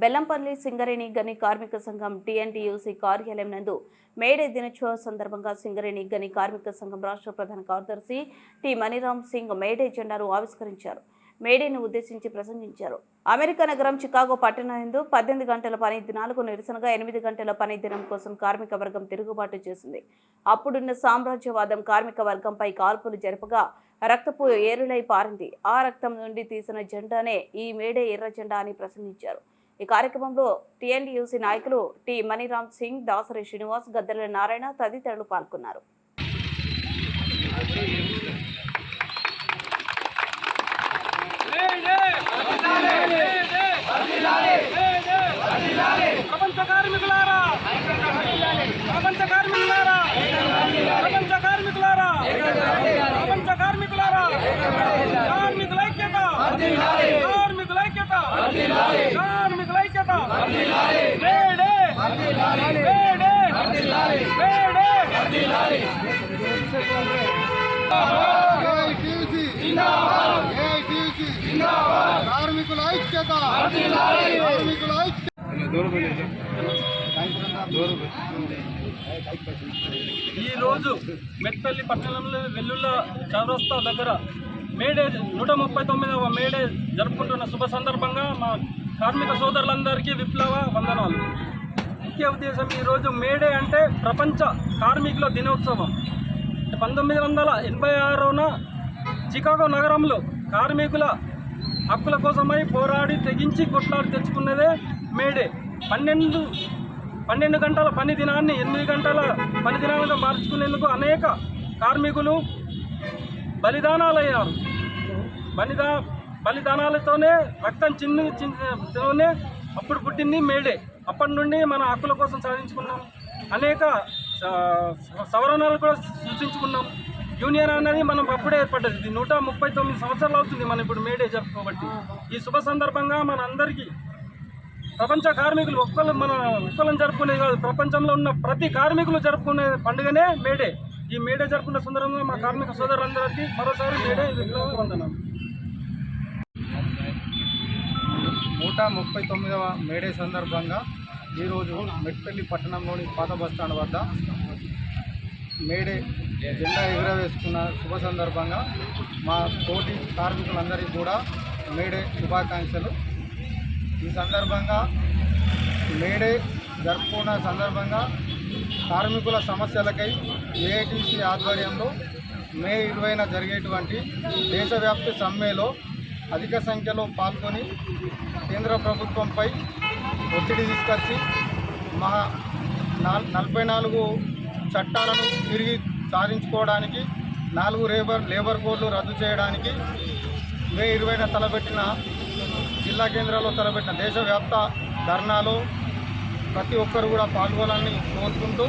బెల్లంపల్లి సింగరేణి గని కార్మిక సంఘం టీఎన్టీయూసీ కార్యాలయం నందు మేడే దినోత్సవం సందర్భంగా సింగరేణి గని కార్మిక సంఘం రాష్ట్ర ప్రధాన కార్యదర్శి టి మణిరామ్ సింగ్ మేడే జెండాను ఆవిష్కరించారు. మేడేను ఉద్దేశించి ప్రసంగించారు. అమెరికా నగరం చికాగో పట్టణందు పద్దెనిమిది గంటల పని దినాలకు నిరసనగా ఎనిమిది గంటల పని దినం కోసం కార్మిక వర్గం తిరుగుబాటు చేసింది. అప్పుడున్న సామ్రాజ్యవాదం కార్మిక వర్గంపై కాల్పులు జరపగా రక్తపు ఏరులై పారింది. ఆ రక్తం నుండి తీసిన జెండానే ఈ మేడే ఎర్ర జెండా అని ప్రసంగించారు. ఈ కార్యక్రమంలో టీఎన్టీయూసీ నాయకులు టి మణిరామ్ సింగ్ దాసరి శ్రీనివాస్ గద్దెల నారాయణ తదితరులు పాల్గొన్నారు ప్రపంచ కార్మికులారా ప్రపంచ కార్మికులారా ప్రపంచ కార్మికులారా ప్రపంచ కార్మికులారా కార్మికుల ఐక్యత కార్మికుల ఐక్యత కార్మికుల ఐక్యత వేడే వేడే వేడే ఏఐటీసీ ఏఐటీసీ కార్మికుల ఐక్యత కార్మికుల ఐక్యత ఈ రోజు మెట్పల్లి పట్టణంలో వెల్లుల్ల చౌరస్తా దగ్గర మేడే నూట ముప్పై తొమ్మిదవ మేడే జరుపుకుంటున్న శుభ సందర్భంగా మా కార్మిక సోదరులందరికీ విప్లవ వందనాలు. ముఖ్య ఉద్దేశం ఈరోజు మేడే అంటే ప్రపంచ కార్మికుల దినోత్సవం. పంతొమ్మిది వందల ఎనభై ఆరున చికాగో నగరంలో కార్మికుల హక్కుల కోసమై పోరాడి తెగించి కొట్లాడి తెచ్చుకున్నదే మేడే పన్నెండు పన్నెండు గంటల పని దినాన్ని ఎనిమిది గంటల పని దినాలుగా మార్చుకునేందుకు అనేక కార్మికులు బలిదానాలయ్యారు. బలిదా బలిదానాలతోనే రక్తం చిన్న చిన్నతోనే అప్పుడు పుట్టింది మేడే అప్పటి నుండి మన హక్కుల కోసం సాధించుకున్నాం. అనేక సవరణలు కూడా సృష్టించుకున్నాం యూనియన్ అనేది మనం అప్పుడే ఏర్పడ్డది. ఇది నూట ముప్పై తొమ్మిది సంవత్సరాలు అవుతుంది మనం ఇప్పుడు మేడే జరుపుకోబట్టి. ఈ శుభ సందర్భంగా మన అందరికీ ప్రపంచ కార్మికులు ఒక్కళ్ళు మన ఒక్కళ్ళని జరుపుకునేది కాదు ప్రపంచంలో ఉన్న ప్రతి కార్మికులు జరుపుకునే పండుగనే మేడే ఈ మేడే జరుపుకున్న సందర్భంగా మా కార్మిక సోదరులందరికీ మరోసారి మేడే విప్లవ వందనాలు. నూట ముప్పై తొమ్మిదవ మేడే సందర్భంగా ఈరోజు మెట్పల్లి పట్టణంలోని పాత బస్టాండ్ వద్ద మేడే జెండా ఎగురవేసుకున్న శుభ సందర్భంగా మా తోటి కార్మికులందరికీ కూడా మేడే శుభాకాంక్షలు. ఈ సందర్భంగా మేడే జరుపుకున్న సందర్భంగా కార్మికుల సమస్యలకై ఏఐటీసీ ఆధ్వర్యంలో మే ఇరవైన జరిగేటువంటి దేశవ్యాప్త సమ్మెలో అధిక సంఖ్యలో పాల్గొని కేంద్ర ప్రభుత్వంపై ఒత్తిడి తీసుకొచ్చి మా నలభై నాలుగు చట్టాలను తిరిగి సాధించుకోవడానికి నాలుగు లేబర్ లేబర్ కోడ్లు రద్దు చేయడానికి మే ఇరవైన తలపెట్టిన జిల్లా కేంద్రాల్లో తలపెట్టిన దేశవ్యాప్త ధర్నాలు ప్రతి ఒక్కరు కూడా పాల్గొనాలని కోరుకుంటూ